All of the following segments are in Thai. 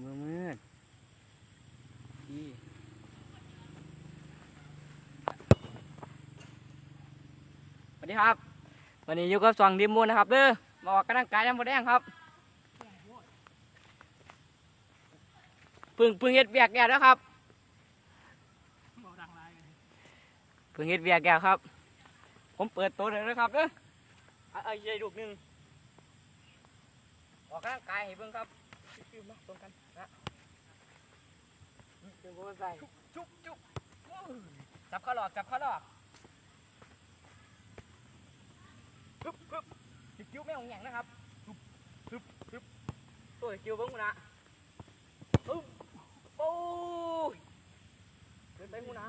มือมืดพี่สวัสดีครับ วันนี้อยู่กับสองดิมมูลนะครับเด้อมาออกกำลังกายยังบ่แดงครับพึ่งพึ่งเฮ็ดเวียกแก่แล้วครับพึ่งเฮ็ดเวียกแก่ครับ ผมเปิดตัวเลยนะครับเด้อเอาใหญ่ลูกหนึ่งออกกำลังกายให้เบิ่งครับ ชิวๆมาตรงกันนะเดี๋ยวผมใส่จุ๊บจุ๊บอู้จับข้อหลอกจับข้อหลอกฮึบฮึบสิคิ้วไม่ของแหงนะครับฮึบฮึบฮึบตัวสิคิ้วเบิ่งกูนะฮึบโอ้ยเกินไปกูนะ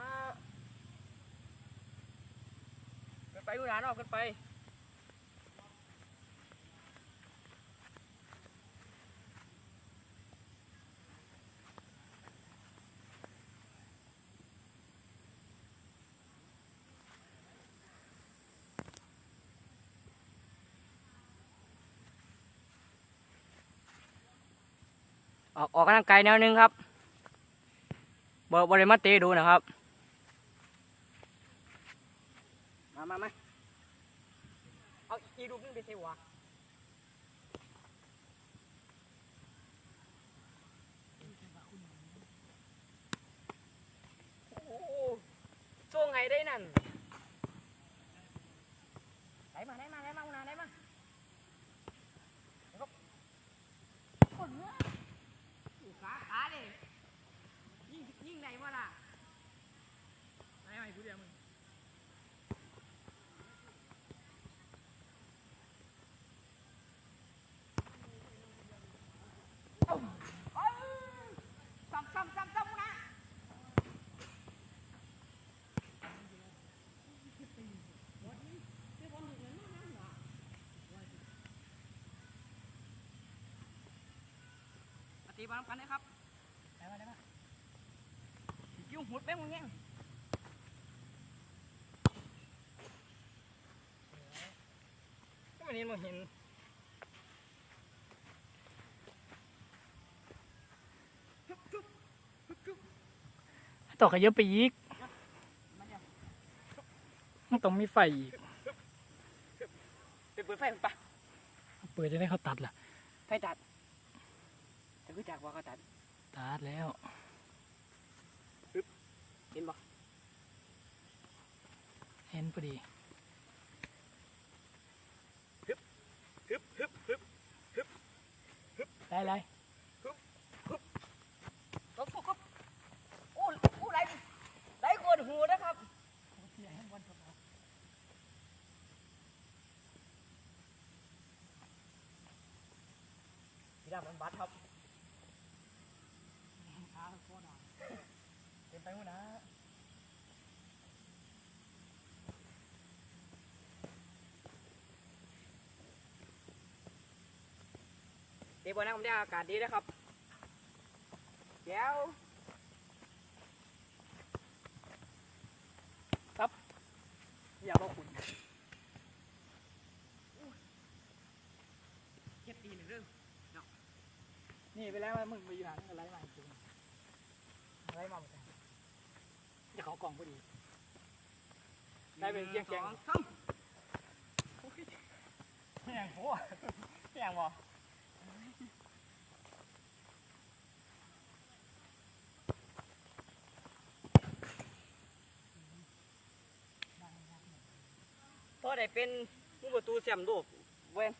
เกินไปกูนะเนาะเกินไป ออกออกกำลังกายแนวหนึงครับบ่บ่ได้มาเตะดูนะครับ มามามาเอาอีลูกนึงไปเทวะโอ้โหช่วงไงได้นั่นได้มาได้มาได้มาอุณาได้มาแล้วก็คนเนื้อ ขาขาเลยยิ่งยิ่งไหนวะล่ะไหนไหนกูเดียวมึงเอาเอาซ้ำซ้ำซ้ำซ้ำนะ ปฏิบัติกันนะครับได้มาได้มากิ้วหุดแม่งมึงเนี่ยก็ไม่เห็นมึงเห็นต่อขยับไปอีกมันต้องมีไฟอีกไปเปิดไฟมันปะเปิดจะได้เขาตัดล่ะไฟตัด แต่คือจากว่าเขาตัด ตัดแล้วเห็นบ่เห็นพอดีฮึบฮึบฮึบได้ไรลบครับโอ้โอ้ไรไรกวนหูนะครับพี่ดำมันบัดครับ เป็นไปหมดนะเดี๋ยวบนนั้นผมได้อากาศดีนะครับแก้วครับ อย่าบอกคุณเก็บตีหนึ่งเรื่องนี่ไปแล้วมึงไปอยู่หางอะไรมาจริง อะไรมาหมดเลยจะเขากล่องพอดี ได้เป็นเยี่ยงแกงสอสามแห้งโอ้แห้งบ่พ่อได้เป็นผู้ประตูแชมป์โลกเว้น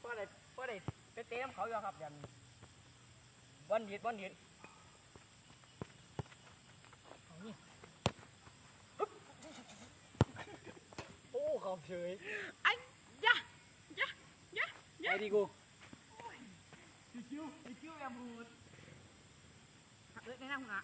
พ่อได้พ่อได้ไปเตะน้ำเขาอยู่ครับยันวันดีดวันดีดเอานี่ฮึบ โอ้เขาเฉยไอ้ดีกูคิวคิวแอมบูดเอ้ยในหน้าคุณอ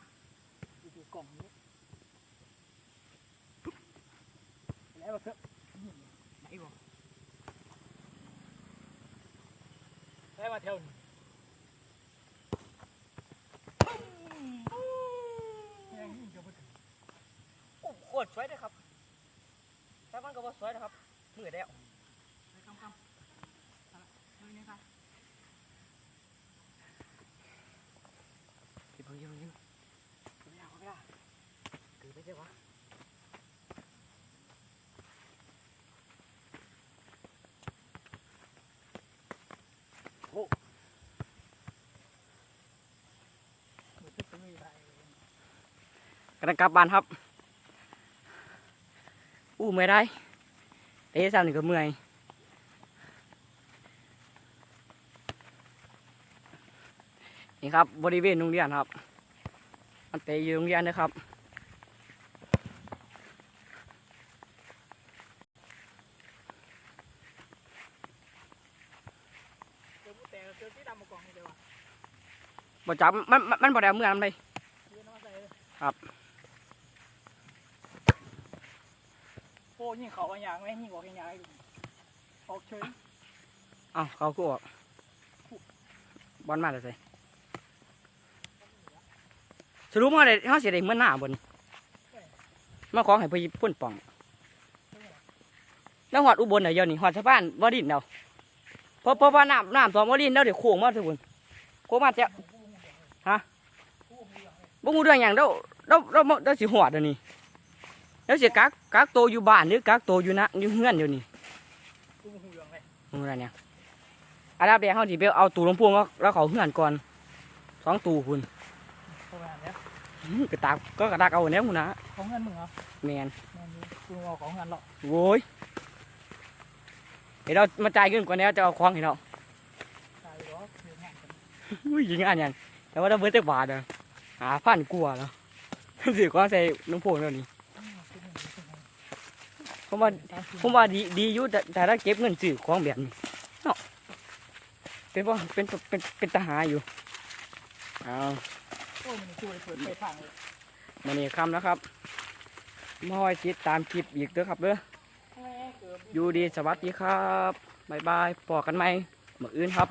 ก็สวยนะครับเหมือแล้วไปกำกำดูนี่ค่ะที่พังยังยังไม่ได้ไม่ได้คือไม่ใช่วะโอ้กระดังกลับบ้านครับอู้ไม่ได้ เตะซ้ำนี่ก็เมื่อยนี่ครับบริเวณโรงเรียนครับ มันเตะอยู่โรงเรียนนะครับเจอผู้แต่เจอที่ดำมากองนี่เดียวอะบ่จับมันมันบ่ได้เมื่อมันไปยืนน้ำมาใส่เลยครับ โอ้ยิงเขาอันอย่างไหมยิงออกอันอย่างให้ดูออกเฉยเอ้าเขากูออกบอลมาเลยสิสรุปว่าได้เขาเสียได้เมื่อหน้าบนมาของให้พี่พ่นป่อง แล้วหอดอุบลเดี๋ยวนี้หอดสะพานวารินเดี๋ยวเพราะเพราะว่าน้ำน้ำตอมวารินเดี๋ยวเดี๋ยวโค้งมาทุกคนโค้งมาเจ้าฮะบ่งูเรื่องอย่างเดี๋ยวเดี๋ยวเดี๋ยวเดี๋ยวสิหอดเดี๋ยวนี้ เดี๋ยวสิกักกักโตวอยู่บ้านหรือกักโตวอยู่นะอยู่เฮือนเดี๋ยวนี้กูหูเหลืองเลยมึงอะไรเนี่ยอันดับแรกเขาสิไปเอาตูลงพวงแล้วแล้วเขาเฮือนก่อนสองตูคุณประมาณเนี้ยอื้อกระตากก็กระตากเอาเนี้ยคุณนะของเงินมึงเหรอแมนแม่นอยู่กูเอาของเงินหรอกโว้ยเดี๋ยวเรามาจ่ายเงินก่อนแล้วจะเอาของให้เราตายหรอเรื่องงานกันอุ้ยยิงอันยังแต่ว่าถ้าเบิร์ตบาทอะหาพันกลัวาแล้วสื่อก็ใส่น้องพวงแล้วนี่ อืมคือหนึ่งคือหนึ่ง ผมว่าสามสิบผมว่าดีดีอยู่แต่แต่ถ้าเก็บเงินซื้อของแบบนี้เนาะเป็นว่าเป็นเป็นเป็นทหารอยู่เอาโอ้ยมันช่วยเปิดไปพังเลยมานี่คำแล้วครับมาคอยติดตามคลิปอีกเด้อครับเด้อแม่เกือบอยู่ดีสวัสดีครับบ๊ายบายพอกันไหมเมื่ออื่นครับ